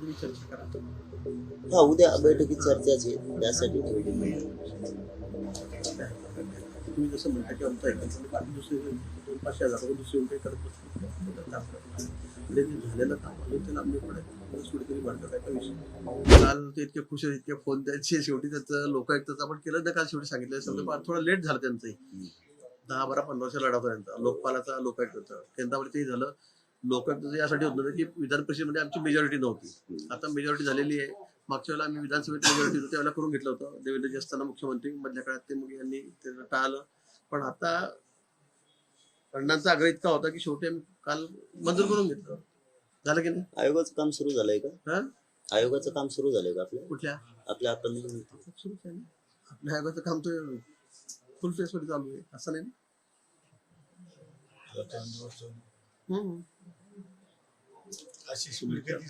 तुम्ही चर्चा करा. हा उद्या बैठकीत चर्चाच आहे. त्यासाठी ठेवली तुम्ही जसं म्हणता की आमचं ऐकायचं आणि बाकी दुसरे दोन पाचशे हजार रुपये दुसरे काही करत म्हणजे झालेलं काम अजून त्याला आम्ही कुठेतरी भरतात विषय काल ते इतके खुश आहेत इतके फोन द्यायचे शेवटी त्याचं लोकायुक्ताचं आपण केलं ना काल शेवटी सांगितलं. पण थोडं लेट झालं त्यांचंही. दहा बारा पंधरा वर्ष लढा होता त्यांचा. लोकपालाचा लोकायुक्ताचा केंद्रामध्ये ते झालं. लोकायुक्ताचं यासाठी होत नव्हतं की विधान परिषदेमध्ये आमची मेजॉरिटी नव्हती. आता मेजॉरिटी झालेली आहे. मागच्या वेळेला आम्ही विधानसभेत मेजॉरिटी होतो त्यावेळेला करून घेतलं होतं. देवेंद्रजी असताना मुख्यमंत्री मधल्या काळात ते मग यांनी ते टाळलं पण आता अण्णांचा आग्रह इतका होता की शेवटी आम्ही काल मंजूर करून घेतलं. झालं की नाही? आयोगाचं काम सुरू झालंय का? हा? आयोगाचं काम सुरू झालंय का आपल्या कुठल्या? आपल्या आपण सुरूच आहे ना. आपल्या आयोगाचं काम तर फुल फेस मध्ये चालू आहे. असं नाही ना?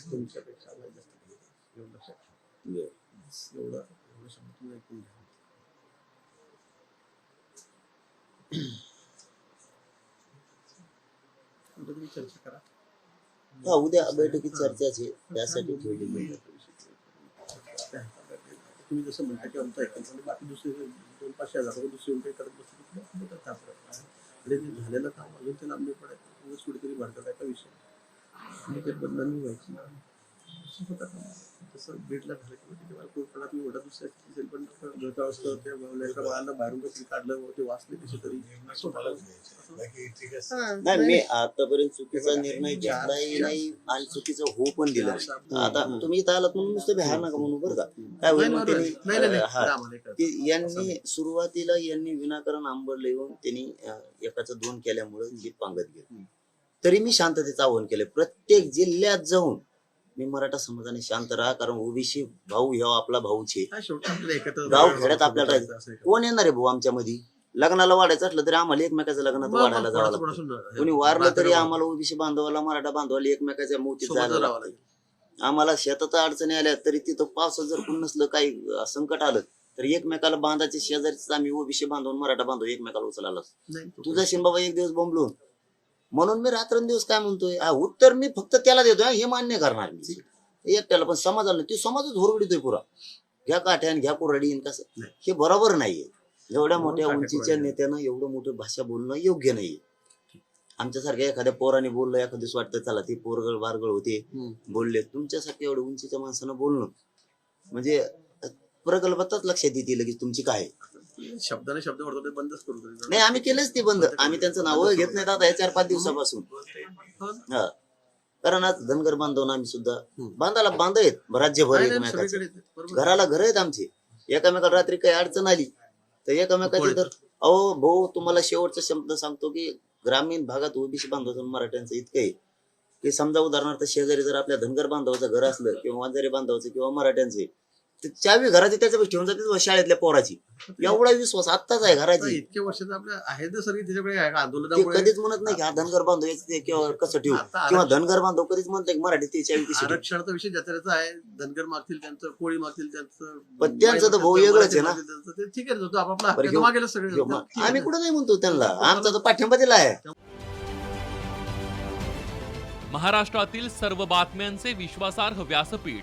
तुमच्यापेक्षा. एवढं लक्षात. एवढं एवढं शब्द ऐकून घ्या. चर्चा करा. हा उद्या बैठकीत चर्चाच आहे. त्यासाठी ठेवली तुम्ही जसं म्हणता की आमचं आणि बाकी दुसरे दोन पाचशे हजार दुसरे काही करत ते झालेलं काम अजून त्याला आम्ही पडायचं कुठेतरी विषय. आणि ते बदनामी व्हायची? तसं भेटला झालं की तिथे मला कोकणात मी दुसऱ्या असेल पण घरचा असतं. त्या एका बाळाला बाहेरून कसं काढलं ते वाचले कसे तरी. नाही मी आतापर्यंत चुकीचा निर्णय घेतलाही नाही आणि चुकीचं हो पण दिलं. आता तुम्ही इथं आलात म्हणून नुसतं बिहार नका म्हणू बरं का? काय होईल यांनी सुरुवातीला यांनी विनाकारण आंबरला येऊन त्यांनी एकाचं दोन केल्यामुळे जीत पांगत गेलं तरी मी शांततेचं आवाहन केलं प्रत्येक जिल्ह्यात जाऊन मी मराठा समाजाने शांत राहा कारण ओबीसी भाऊ ह्या आपला भाऊच आहे. गाव खेड्यात आपल्याला राहायचं? कोण येणार आहे भाऊ आमच्या मध्ये लग्नाला वाढायचं असलं तरी आम्हाला एकमेकाच्या लग्नात वाढायला जावं लागतं. कोणी वारलं तरी आम्हाला ओबीसी बांधवाला मराठा बांधवाला एकमेकाच्या सोबतच जायला लागतं. आम्हाला शेतात अडचणी आल्या तरी तिथं पावसात जर कोण नसलं काही संकट आलं तर एकमेकाला बांधायचे शेजारीच आम्ही ओबीसी बांधून मराठा बांधव एकमेकाला उचलायला तुझा शिंबाबा एक दिवस बोंबलून म्हणून मी रात्रंदिवस काय म्हणतोय हा, उत्तर मी फक्त त्याला देतोय हा, मान्य करणार मी एकट्याला पण समाजाला नाही. ती समाजच होरगडीतोय पुरा घ्या काठ्यान घ्या कुऱ्हाडी कसं. हे बरोबर नाहीये एवढ्या मोठ्या उंचीच्या. नेत्यानं एवढं मोठं भाषा बोलणं योग्य नाहीये आमच्यासारख्या एखाद्या पोराने बोललं एखाद्या वाटतं चला ते पोरगळ बारगळ होते. बोलले तुमच्यासारख्या एवढं उंचीच्या माणसानं बोलणं म्हणजे प्रगल्भातच लक्षात येते लगेच तुमची काय आहे. शब्दाने शब्द वाढतो ते बंदच करू. नाही आम्ही केलंच ते बंद आम्ही त्यांचं नाव घेत नाहीत आता या चार पाच दिवसापासून हो. हा कारण आज धनगर बांधव आम्ही सुद्धा. बांधाला बांध आहेत राज्यभर नाही, नाही, एकमेकाचे सगळीकडे येते. बरोबर. घराला घर आहेत आमचे एकामेकाला रात्री काही अडचण आली तर एकामेकाची तर अहो भाऊ तुम्हाला शेवटचा शब्द सांगतो की ग्रामीण भागात ओबीसी बांधवाचं आणि मराठ्यांचं इतकं आहे की समजा उदाहरणार्थ शेजारी जर आपल्या धनगर बांधवाचं घर असलं किंवा वांजारी बांधवाचं किंवा मराठ्यांचे चावी घराची त्याच्यापाशी ठेवून जाते शाळेतल्या पोराची. एवढा विश्वास आत्ताच आहे घराची. इतके वर्ष तर आपल्या आहेत ना सगळी त्याच्याकडे आहे आंदोलनामुळे कधीच म्हणत नाही की हा धनगर बांधव किंवा कसं ठेवू. किंवा धनगर बांधव कधीच म्हणते की मराठी ते चावी कशी ठेवू? आरक्षणाचा विषय ज्याचा त्याचा आहे धनगर मागतील त्यांचं कोळी मागतील त्यांचं पण त्यांचं तर भाऊ वेगळंच आहे ना. ठीक आहे तो आपापला बरं, हक्क घेऊ- मागेल सगळे. आहे. आम्ही. कुठं नाही म्हणतो त्यांना. आमचा तर पाठिंबा दिला आहे. महाराष्ट्रातील सर्व बातम्यांचे विश्वासार्ह व्यासपीठ.